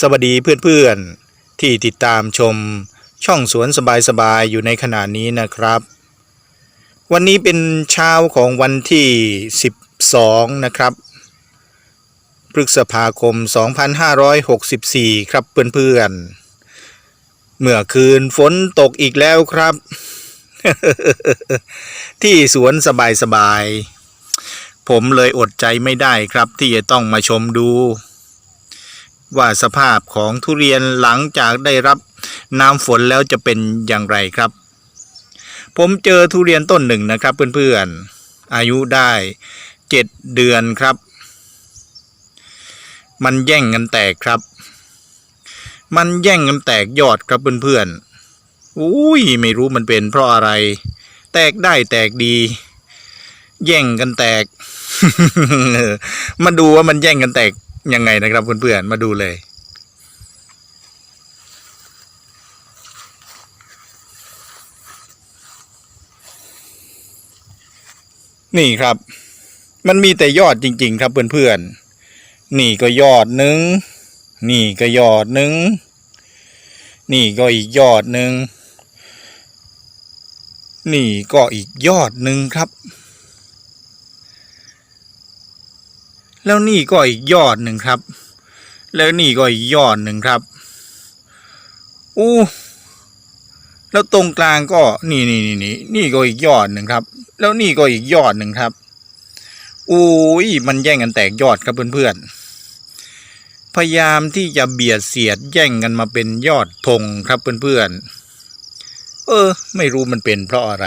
สวัสดีเพื่อนๆ ที่ติดตามชมช่องสวนสบายๆ อยู่ในขณะนี้นะครับ วันนี้เป็นเช้าของวันที่ 12 นะครับพฤษภาคม 2564 ครับเพื่อนๆ เมื่อคืนฝนตกอีกแล้วครับ ที่สวนสบายๆ ผมเลยอดใจไม่ได้ครับที่จะต้องมาชมดู ว่าสภาพของทุเรียนหลังจากได้รับน้ำฝนแล้วจะเป็นอย่างไรครับ ผมเจอทุเรียนต้นหนึ่งนะครับเพื่อนๆอายุได้เจ็ดเดือนครับ มันแย่งกันแตกครับ มันแย่งกันแตกยอดครับเพื่อนๆอุ้ยไม่รู้มันเป็นเพราะอะไร แตกได้แตกดี แย่งกันแตก มาดูว่ามันแย่งกันแตก ยังไงนะครับเพื่อนๆมาดูเลย นี่ครับ มันมีแต่ยอดจริง ๆ ครับเพื่อนๆนี่ก็ยอดหนึ่งนี่ก็ยอดหนึ่งนี่ก็อีกยอดหนึ่งนี่ก็อีกยอดหนึ่งครับ แล้วนี่ก็อีกยอดหนึ่งครับ แล้วนี่ก็อีกยอดหนึ่งครับ อู้แล้วตรงกลางก็นี่นี่นี่นี่นี่ก็อีกยอดหนึ่งครับ แล้วนี่ก็อีกยอดหนึ่งครับอุ้ยมันแย่งกันแตกยอดครับเพื่อนๆพยายามที่จะเบียดเสียดแย่งกันมาเป็นยอดธงครับเพื่อนๆเออ ไม่รู้มันเป็นเพราะอะไร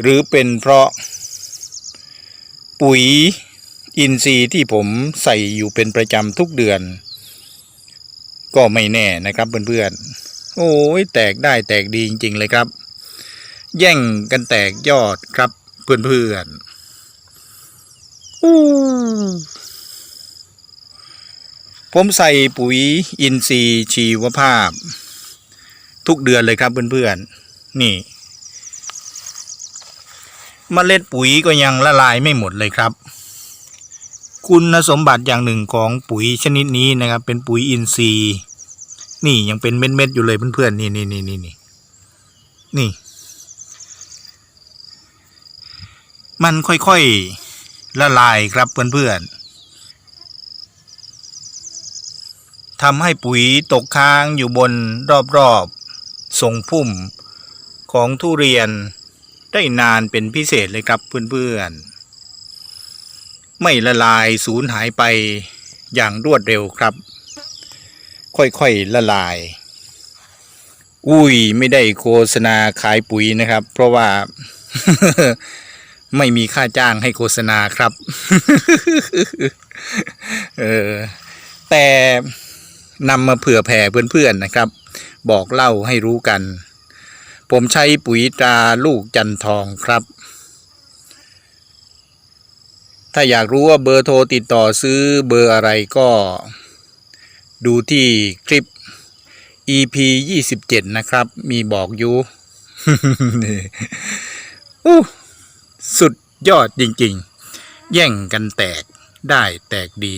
หรือเป็นเพราะปุ๋ย อินทรีย์ที่ผมใส่อยู่เป็นประจำทุกเดือน ก็ไม่แน่นะครับเพื่อนๆ โอ้ยแตกได้แตกดีจริง ๆ เลยครับ แย่งกันแตกยอดครับเพื่อนๆอู้ผมใส่ปุ๋ยอินทรีย์ชีวภาพ ทุกเดือนเลยครับเพื่อนๆ นี่เมล็ดปุ๋ยก็ยังละลายไม่หมดเลยครับ คุณสมบัติอย่างหนึ่งของปุ๋ยชนิดนี้นะครับ เป็นปุ๋ยอินทรีย์ นี่ยังเป็นเม็ดๆอยู่เลยเพื่อนๆนี่นี่นี่นี่นี่นี่ มันค่อยๆละลายครับเพื่อนๆทำให้ปุ๋ยตกค้างอยู่บนรอบๆทรงพุ่มของทุเรียนได้นานเป็นพิเศษเลยครับเพื่อนๆ ไม่ละลายสูญหายไปอย่างรวดเร็วครับ ค่อยๆละลาย อุ้ยไม่ได้โฆษณาขายปุ๋ยนะครับ เพราะว่า ไม่มีค่าจ้างให้โฆษณาครับ เออแต่นำมาเผื่อแผ่เพื่อนๆนะครับ บอกเล่าให้รู้กัน ผมใช้ปุ๋ยตราลูกจันทองครับ ถ้าอยากรู้ว่าเบอร์โทรติดต่อซื้อเบอร์อะไรก็ดูที่คลิป EP 27นะครับ มีบอกอยู่อู้สุดยอดจริงๆ แย่งกันแตกได้แตกดี